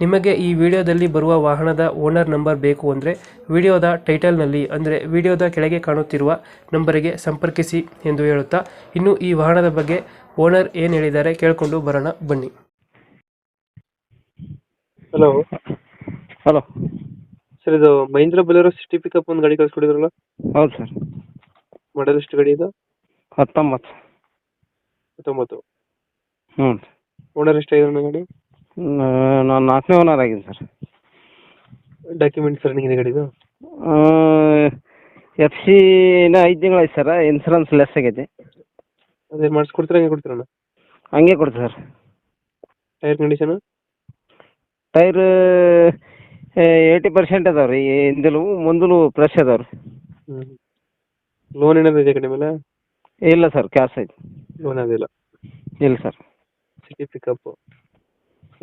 ನಿಮಗೆ ಈ ವಿಡಿಯೋದಲ್ಲಿ ಬರುವ ವಾಹನದ ಓನರ್ ನಂಬರ್ ಬೇಕು ಅಂದರೆ ವಿಡಿಯೋದ ಟೈಟಲ್ನಲ್ಲಿ ಅಂದರೆ ವಿಡಿಯೋದ ಕೆಳಗೆ ಕಾಣುತ್ತಿರುವ ನಂಬರಿಗೆ ಸಂಪರ್ಕಿಸಿ ಎಂದು ಹೇಳುತ್ತಾ ಇನ್ನು ಈ ವಾಹನದ ಬಗ್ಗೆ ಓನರ್ ಏನು ಹೇಳಿದ್ದಾರೆ ಕೇಳಿಕೊಂಡು ಬರೋಣ ಬನ್ನಿ. ಹಲೋ ಹಲೋ ಸರ್ ಇದು ಮಹೇಂದ್ರ ಬಲೇರೋ ಸಿಟಿ ಪಿಕಪ್ ಒಂದು ಗಾಡಿ ಕಳಿಸ್ಕೊಡಿದ್ರಲ್ಲ? ಹೌದು ಸರ್ ಮಾಡಲ್ ಎಷ್ಟು ಗಾಡಿ ಇದು? ಹತ್ತೊಂಬತ್ತು. ಹತ್ತೊಂಬತ್ತು. ಹ್ಞೂ ಓನರ್ ಎಷ್ಟಾಗಿದೆ ಗಾಡಿ? ನಾನು ನಾಲ್ಕನೇ ಓನರ್ ಆಗಿದ್ದೀನಿ ಸರ್ ಡಾಕ್ಯುಮೆಂಟ್ಸ್ ರನ್ನಿಂಗ್ ಇದೆ ಗಾಡಿದು? ಎಫ್ ಸಿ ಇನ್ನ ಐದು ತಿಂಗಳು ಆಯ್ತು ಸರ್ ಇನ್ಸೂರೆನ್ಸ್ ಲೆಸ್ ಆಗೈತೆ. ಅದೇ ಮಾಡಿಸ್ಕೊಡ್ತೀರಾ ಹಂಗೆ ಕೊಡ್ತೀರಣ್ಣ ಹಂಗೆ ಕೊಡ್ತೀವಿ sir tyre condition tyre eighty percent ಅದಾವೆ ರೀ ಹಿಂದಲು ಮುಂದಲು ಫ್ರೆಶ್ ಅದಾವೆ ರೀ. ಹ್ಞೂ ಲೋನ್ ಏನಾದ್ರು ಇದೆ ಗಾಡಿ ಮೇಲೆ? ಇಲ್ಲ ಸರ್ ಕ್ಯಾಶ್ ಐತಿ. ಲೋನ್ ಅದಿಲ್ಲ ಇಲ್ಲ. Sir city pickup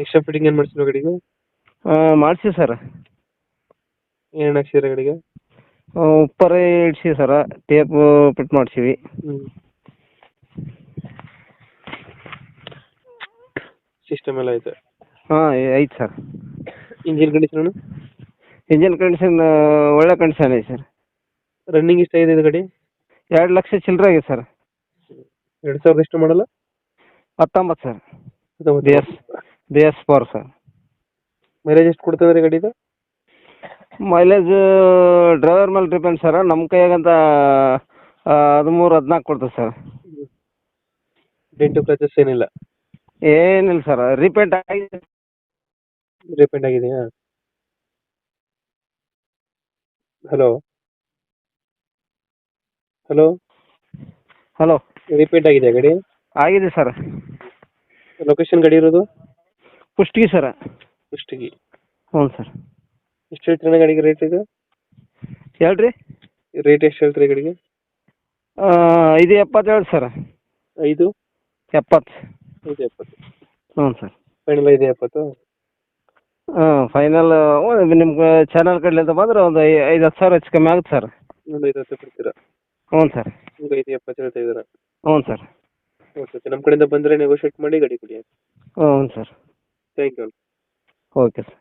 extra fitting ಏನು ಮಾಡಿಸಿರೋ ಗಾಡಿಗೆ? ಮಾಡಿಸಿ ಸರ್. ಏನು ಹಾಕ್ಸಿರ ಗಾಡಿಗೆ? ಉಪ್ಪರ ಇಡ್ಸಿ ಸರ ಟೇಪ್ ಫಿಟ್ ಮಾಡ್ಸೀವಿ. ಹ್ಞೂ ಸಿಸ್ಟಮ್ ಎಲ್ಲ ಐತೆ? ಹಾಂ ಐತೆ sir. Engine condition engine condition ಒಳ್ಳೆ ಕಂಡೀಷನ್ ಐತೆ ಸರ್. ರನ್ನಿಂಗ್ ಇಷ್ಟ ಇದೆ ಇದು ಗಾಡಿ? ಎರಡು ಲಕ್ಷ ಚಿಲ್ಲರೆ ಆಗಿದೆ ಸರ್. ಎರಡು ಸಾವಿರದ ಎಷ್ಟು ಮಾಡಲ್ಲ? ಹತ್ತೊಂಬತ್ತು sir. S B S four sir. Mileage ಎಷ್ಟು ಕೊಡ್ತದೆ ರೀ ಗಾಡಿದು? ಮೈಲೇಜ್ ಡ್ರೈವರ್ ಮೇಲೆ ಡಿಪೆಂಡ್ ಸರ್ ನಮ್ಮ ಕೈಯಾಗಂತ ಹದಿಮೂರು ಹದಿನಾಲ್ಕು ಕೊಡ್ತದೆ ಸರ್ ಡೆಂಟು ಕ್ರಚಸ್ ಏನಿಲ್ಲ? ಏನಿಲ್ಲ ಸರ್ ರಿಪೇಂಟ್ ಆಗಿದೆ. ರಿಪೇಂಟ್ ಆಗಿದೆಯಾ? ಹಲೋ ಹಲೋ ಹಲೋ ರಿಪೇಂಟ್ ಆಗಿದೆಯಾ ಗಾಡಿ? ಆಗಿದೆ ಸರ್ ಲೊಕೇಶನ್ ಗಾಡಿ ಇರೋದು? ಪುಷ್ಟಿಗೆ ಸರ? ಕುಷ್ಟಗಿ ಹ್ಞೂ ಸರ್. ಎಷ್ಟು ಹೇಳ್ತೀರ ಗಾಡಿಗೆ ರೇಟ್ ಇದು? ಹೇಳ್ರಿ? ರೇಟ್ ಎಷ್ಟು ಹೇಳ್ತೀರಿ ಗಾಡಿಗೆ? ಇದು ಎಪ್ಪತ್ತೇಳು ಸರ. ಐದು? ಎಪ್ಪತ್ತು. ಐದು ಎಪ್ಪತ್ತು. ಹ್ಞೂ ಸರ್. ಫೈನಲ್ ಐದು ಎಪ್ಪತ್ತು? ಹಾಂ ಫೈನಲ್ ನಿಮ್ಗೆ ಚಾನಲ್ ಕಡೆಯಿಂದ ಬಂದ್ರೆ ಒಂದು ಐ- ಐದು ಹತ್ತು ಸಾವಿರ ಹೆಚ್ಚು ಕಮ್ಮಿ ಆಗುತ್ತೆ ಸರ್. ಒಂದು ಐದು ಹತ್ತು ಕೊಡ್ತೀರಾ? ಹ್ಞೂ ಸರ್. ಈಗ ಐದು ಎಪ್ಪತ್ತು ಹೇಳ್ತಾ ಇದ್ದೀರಾ? ಹ್ಞೂ ಸರ್. Okay okay. ನಮ್ಮ ಕಡೆಯಿಂದ ಬಂದರೆ ನೆಗೋಷಿಯೇಟ್ ಮಾಡಿ ಗಾಡಿ ಕೊಡಿ ಹ್ಞೂ sir. Thank you okay sir